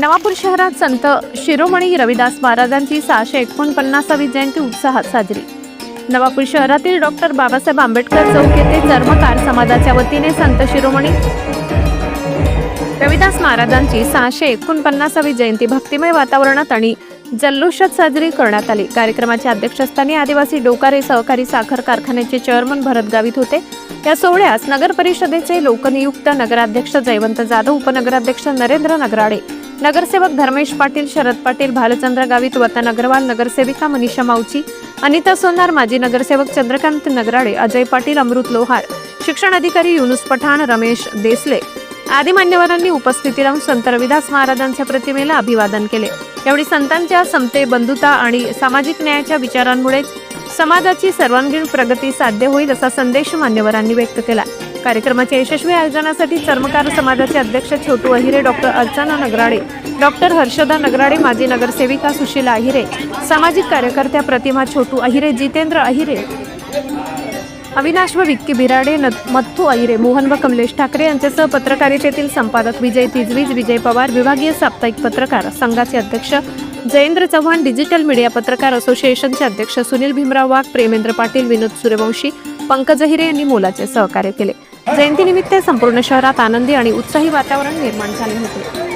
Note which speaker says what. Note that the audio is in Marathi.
Speaker 1: नवापूर शहरात संत शिरोमणी रविदास महाराजांची सहाशे एकोणपन्नासावी जयंती उत्साहात साजरी. नवापूर शहरातील डॉक्टर बाबासाहेब आंबेडकर चौक येथे चर्मकार समाजाच्या वतीने संत शिरोमणी रविदास महाराजांची सहाशे एकोणपन्नासावी जयंती भक्तिमय वातावरणात आणि जल्लोषात साजरी करण्यात आली. कार्यक्रमाच्या अध्यक्षस्थानी आदिवासी डोकारे सहकारी साखर कारखान्याचे चेअरमन भरत गावित होते. या सोहळ्यास नगर परिषदेचे लोकनियुक्त नगराध्यक्ष जयवंत जाधव उपनगराध्यक्ष नरेंद्र नगराडे नगरसेवक धर्मेश पाटील शरद पाटील भालचंद्र गावित वतन अग्रवाल नगरसेविका मनीषा माऊची अनिता सोनार माजी नगरसेवक चंद्रकांत नगराडे अजय पाटील अमृत लोहार शिक्षण अधिकारी युनुस पठाण रमेश देसले आदी मान्यवरांनी उपस्थिती राहून संत रविदास महाराजांच्या प्रतिमेला अभिवादन केले. यावेळी संतांच्या समते बंधुता आणि सामाजिक न्यायाच्या विचारांमुळेच समाजाची सर्वांगीण प्रगती साध्य होईल असा संदेश मान्यवरांनी व्यक्त केला. कार्यक्रमाच्या यशस्वी आयोजनासाठी चर्मकार समाजाचे अध्यक्ष छोटू अहिरे डॉक्टर अर्चना नगराडे डॉक्टर हर्षदा नगराडे माजी नगरसेविका सुशीला अहिरे सामाजिक कार्यकर्त्या प्रतिमा छोटू अहिरे जितेंद्र अहिरे अविनाश व विक्की बिराडे न- मथ्थू अहिरे मोहन व कमलेश ठाकरे यांच्यासह पत्रकारितेतील संपादक विजय तिजवीज विजय पवार विभागीय साप्ताहिक पत्रकार संघाचे अध्यक्ष जयेंद्र चव्हाण डिजिटल मीडिया पत्रकार असोसिएशनचे अध्यक्ष सुनील भीमराव वाघ प्रेमेंद्र पाटील विनोद सूर्यवंशी पंकज अहिरे यांनी मोलाचे सहकार्य केले. जयंतीनिमित्त संपूर्ण शहरात आनंदी आणि उत्साही वातावरण निर्माण झाले होते.